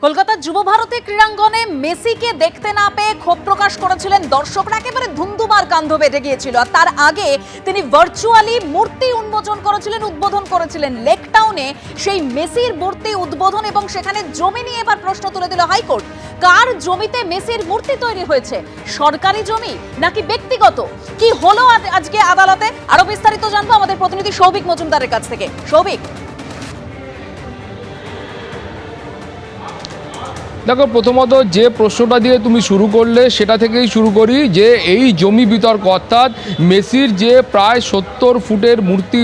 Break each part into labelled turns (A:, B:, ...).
A: কলকাতার যুব ভারতী ক্রীড়াঙ্গনে মেসিকে দেখতে না পেয়ে ক্ষোভ প্রকাশ করেছিলেন দর্শকরা। একেবারে ধুন্ধুমার কান্ধ বেঁধে গিয়েছিল। আর তার আগে তিনি ভার্চুয়ালি মূর্তি উন্মোচন করেছিলেন, উদ্বোধন করেছিলেন লেক টাউনে। সেই মেসির মূর্তি উদ্বোধন এবং সেখানে জমি নিয়ে এবার প্রশ্ন তুলে দিল হাইকোর্ট। কার জমিতে মেসির মূর্তি তৈরি হয়েছে? সরকারি জমি নাকি ব্যক্তিগত? কি হলো আজ- আজকে আদালতে? আরও বিস্তারিত জানব আমাদের প্রতিনিধি সৌভিক মজুমদারের কাছ থেকে। সৌভিক।
B: দেখো, প্রথমত যে প্রশ্নটা দিয়ে তুমি শুরু করলে, সেটা থেকেই শুরু করি যে এই জমি বিতর্ক, অর্থাৎ মেসির যে প্রায় সত্তর ফুটের মূর্তি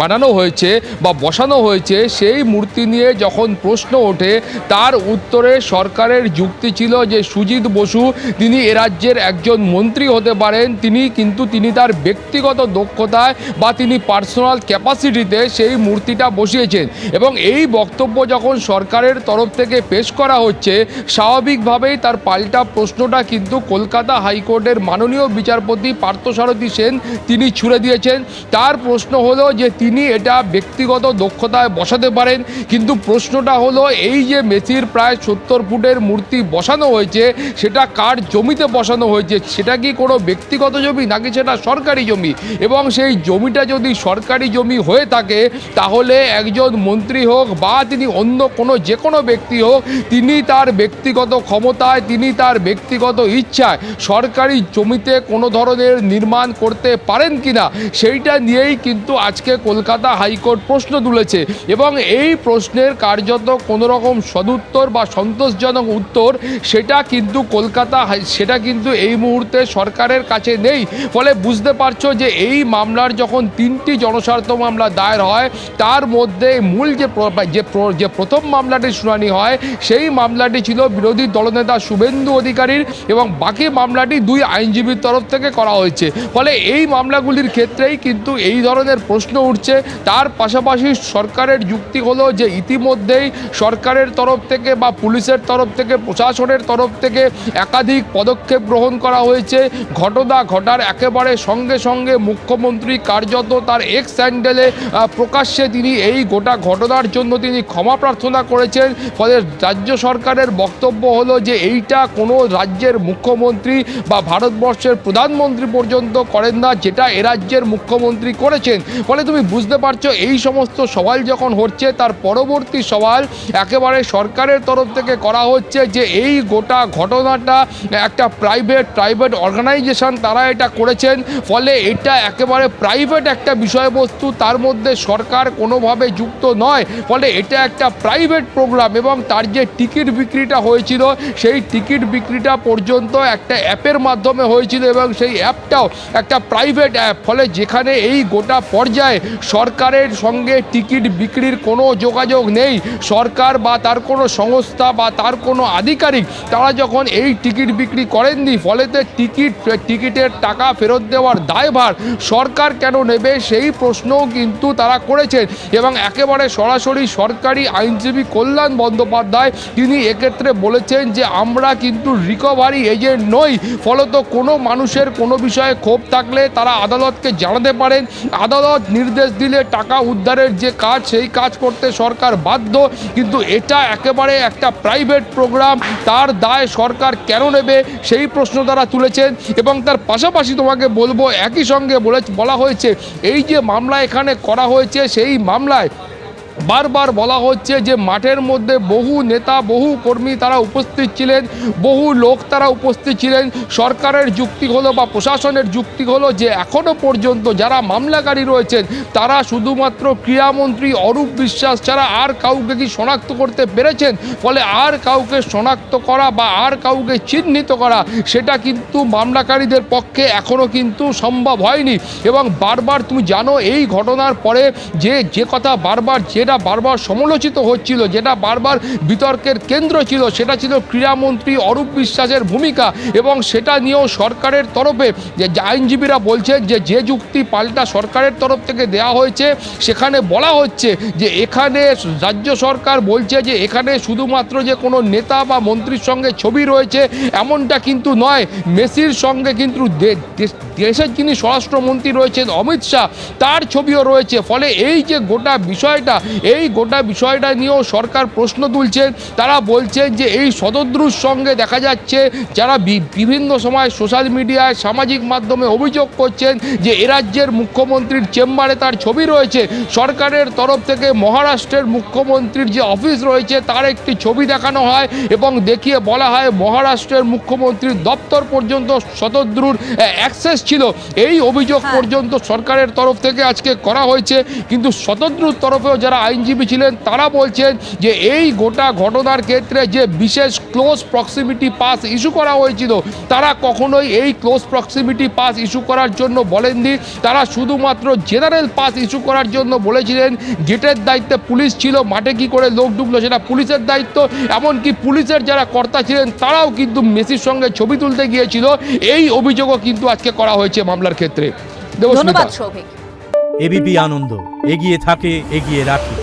B: বানানো হয়েছে বা বসানো হয়েছে, সেই মূর্তি নিয়ে যখন প্রশ্ন ওঠে, তার উত্তরে সরকারের যুক্তি ছিল যে সুজিত বসু, তিনি এ রাজ্যের একজন মন্ত্রী হতে পারেন, তিনি কিন্তু তিনি তার ব্যক্তিগত দক্ষতায় বা তিনি পার্সোনাল ক্যাপাসিটিতে সেই মূর্তিটা বসিয়েছেন। এবং এই বক্তব্য যখন সরকারের তরফ থেকে পেশ করা হচ্ছে, স্বাভাবিকভাবেই তার পাল্টা প্রশ্নটা কিন্তু কলকাতা হাইকোর্টের মাননীয় বিচারপতি পার্থসারথী সেন তিনি ছুড়ে দিয়েছেন। তার প্রশ্ন হলো যে তিনি এটা ব্যক্তিগত দক্ষতায় বসাতে পারেন, কিন্তু প্রশ্নটা হলো এই যে মেসির প্রায় সত্তর ফুটের মূর্তি বসানো হয়েছে, সেটা কার জমিতে বসানো হয়েছে? সেটা কি কোনো ব্যক্তিগত জমি নাকি সেটা সরকারি জমি? এবং সেই জমিটা যদি সরকারি জমি হয়ে থাকে, তাহলে একজন মন্ত্রী হোক বা তিনি অন্য কোনো যে কোনো ব্যক্তি হোক, তিনি তার ব্যক্তিগত ক্ষমতায়, তিনি তার ব্যক্তিগত ইচ্ছায় সরকারি জমিতে কোনো ধরনের নির্মাণ করতে পারেন কিনা সেইটা নিয়েই কিন্তু আজকে কলকাতা হাইকোর্ট প্রশ্ন তুলেছে এবং এই প্রশ্নের কার্যত কোনো রকম সদুত্তর বা সন্তোষজনক উত্তর সেটা কিন্তু কলকাতা সেটা কিন্তু এই মুহূর্তে সরকারের কাছে নেই। ফলে বুঝতে পারছ যে এই মামলার যখন তিনটি জনস্বার্থ মামলা দায়ের হয়, তার মধ্যে মূল যে যে প্র- যে প্রথম মামলাটি শুনানি হয়, সেই মামলাটি ছিল বিরোধী দলনেতা শুভেন্দু অধিকারীর এবং বাকি মামলাটি দুই আইনজীবীর তরফ থেকে করা হয়েছে। ফলে এই মামলাগুলির ক্ষেত্রেই কিন্তু এই ধরনের প্রশ্ন উঠছে। তার পাশাপাশি সরকারের যুক্তি হলো যে ইতিমধ্যেই সরকারের তরফ থেকে বা পুলিশের তরফ থেকে, প্রশাসনের তরফ থেকে একাধিক পদক্ষেপ গ্রহণ করা হয়েছে। ঘটনা ঘটার একেবারে সঙ্গে সঙ্গে মুখ্যমন্ত্রী কার্যত তার এক্স স্যান্ডেলে প্রকাশ্যে তিনি এই গোটা ঘটনার জন্য তিনি ক্ষমা প্রার্থনা করেছেন। ফলে রাজ্য সরকারের বক্তব্য হলো যে এইটা কোনো রাজ্যের মুখ্যমন্ত্রী বা ভারতবর্ষের প্রধানমন্ত্রী পর্যন্ত করেন না, যেটা এ রাজ্যের মুখ্যমন্ত্রী করেছেন। ফলে তুমি বুঝতে পারছ, এই সমস্ত সওয়াল যখন হচ্ছে, তার পরবর্তী সওয়াল একেবারে সরকারের তরফ থেকে করা হচ্ছে যে এই গোটা ঘটনাটা একটা প্রাইভেট প্রাইভেট অর্গানাইজেশন তারা এটা করেছেন। ফলে এটা একেবারে প্রাইভেট একটা বিষয়বস্তু, তার মধ্যে সরকার কোনোভাবে যুক্ত নয়। ফলে এটা একটা প্রাইভেট প্রোগ্রাম এবং তার যে টিকিট বিক্রিটা হয়েছিল। সেই টিকিট বিক্রিটা পর্যন্ত একটা অ্যাপের মাধ্যমে হয়েছিল এবং সেই অ্যাপটাও একটা প্রাইভেট অ্যাপ। ফলে যেখানে এই গোটা পর্যায়ে সরকারের সঙ্গে টিকিট বিক্রির কোনো যোগাযোগ নেই, সরকার বা তার কোনো সংস্থা বা তার কোনো আধিকারিক, তারা যখন এই টিকিট বিক্রি করেননি, ফলেতে টিকিট, টিকিটের টাকা ফেরত দেওয়ার দায়ভার সরকার কেন নেবে সেই প্রশ্নও কিন্তু তারা করেছেন। এবং একেবারে সরাসরি সরকারি আইনজীবী কল্যাণ বন্দ্যোপাধ্যায় তিনি এক্ষেত্রে বলেছেন যে আমরা কিন্তু রিকভারি এজেন্ট নই। ফলত কোনো মানুষের কোনো বিষয়ে ক্ষোভ থাকলে তারা আদালতকে জানাতে পারেন। আদালত নির্দেশ দিলে টাকা উদ্ধারের যে কাজ, সেই কাজ করতে সরকার বাধ্য। কিন্তু এটা একেবারে একটা প্রাইভেট প্রোগ্রাম তার দায় সরকার কেন নেবে, সেই প্রশ্ন তারা তুলেছেন। এবং তার পাশাপাশি তোমাকে বলব, একই সঙ্গে বলে, বলা হয়েছে, এই যে মামলা এখানে করা হয়েছে, সেই মামলায় বারবার বলা হচ্ছে যে মাঠের মধ্যে বহু নেতা, বহু কর্মী তারা উপস্থিত ছিলেন, বহু লোক তারা উপস্থিত ছিলেন। সরকারের যুক্তি হলো বা প্রশাসনের যুক্তি হলো যে এখনও পর্যন্ত যারা মামলাকারী রয়েছেন, তারা শুধুমাত্র ক্রীড়ামন্ত্রী অরূপ বিশ্বাস ছাড়া আর কাউকে কি শনাক্ত করতে পেরেছেন? ফলে আর কাউকে শনাক্ত করা বা আর কাউকে চিহ্নিত করা, সেটা কিন্তু মামলাকারীদের পক্ষে এখনও কিন্তু সম্ভব হয়নি। এবং বারবার তুমি জানো, এই ঘটনার পরে যে যে কথা বারবার যেটা বারবার সমালোচিত হচ্ছিল, যেটা বারবার বিতর্কের কেন্দ্র ছিল, সেটা ছিল ক্রীড়ামন্ত্রী অরূপ বিশ্বাসের ভূমিকা এবং সেটা নিয়েও সরকারের তরফে যে আইনজীবীরা বলছেন যে যে যুক্তি পাল্টা সরকারের তরফ থেকে দেওয়া হয়েছে, সেখানে বলা হচ্ছে যে এখানে রাজ্য সরকার বলছে যে এখানে শুধুমাত্র যে কোনো নেতা বা মন্ত্রীর সঙ্গে ছবি রয়েছে, এমনটা কিন্তু নয়। মেসির সঙ্গে কিন্তু দেশের যিনি স্বরাষ্ট্রমন্ত্রী রয়েছেন অমিত শাহ, তার ছবিও রয়েছে। ফলে এই যে গোটা বিষয়টা এই গোটা বিষয়টা নিয়েও সরকার প্রশ্ন তুলছেন তারা বলছেন যে এই শতদ্রুর সঙ্গে দেখা যাচ্ছে যারা বি- বিভিন্ন সময় সোশ্যাল মিডিয়ায় সামাজিক মাধ্যমে অভিযোগ করছেন যে এ রাজ্যের মুখ্যমন্ত্রীর চেম্বারে তার ছবি রয়েছে। সরকারের তরফ থেকে মহারাষ্ট্রের মুখ্যমন্ত্রীর যে অফিস রয়েছে তার একটি ছবি দেখানো হয় এবং দেখিয়ে বলা হয় মহারাষ্ট্রের মুখ্যমন্ত্রীর দপ্তর পর্যন্ত শতদ্রুর অ্যাক্সেস ছিল। এই অভিযোগ
A: হ্যাঁ।
B: পর্যন্ত সরকারের তরফ থেকে আজকে করা হয়েছে। কিন্তু শতদ্রুর তরফেও যারা আইনজীবী ছিলেন তারা বলছেন যে এই গোটা ঘটনার ক্ষেত্রে যে বিশেষ ক্লোজ প্রক্সিমিটি পাস ইস্যু করা হয়েছিল তারা কখনোই এই ক্লোজ প্রক্সিমিটি পাস ইস্যু করার জন্য বলেননি। তারা শুধুমাত্র জেনারেল পাস ইস্যু করার জন্য বলেছিলেন গেটের দায়িত্বে পুলিশ ছিল মাঠে কি করে লোক ঢুকলো সেটা পুলিশের দায়িত্ব এমনকি পুলিশের যারা কর্তা ছিলেন তারাও কিন্তু মেসির সঙ্গে ছবি তুলতে গিয়েছিল। এই অভিযোগও কিন্তু আজকে করা হয়েছে মামলার ক্ষেত্রে।
A: ধন্যবাদ
C: এবিপি আনন্দ এগিয়ে থাকে এগিয়ে রাখে।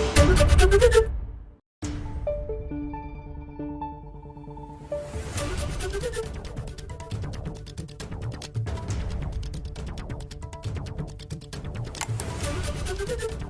C: Thank you.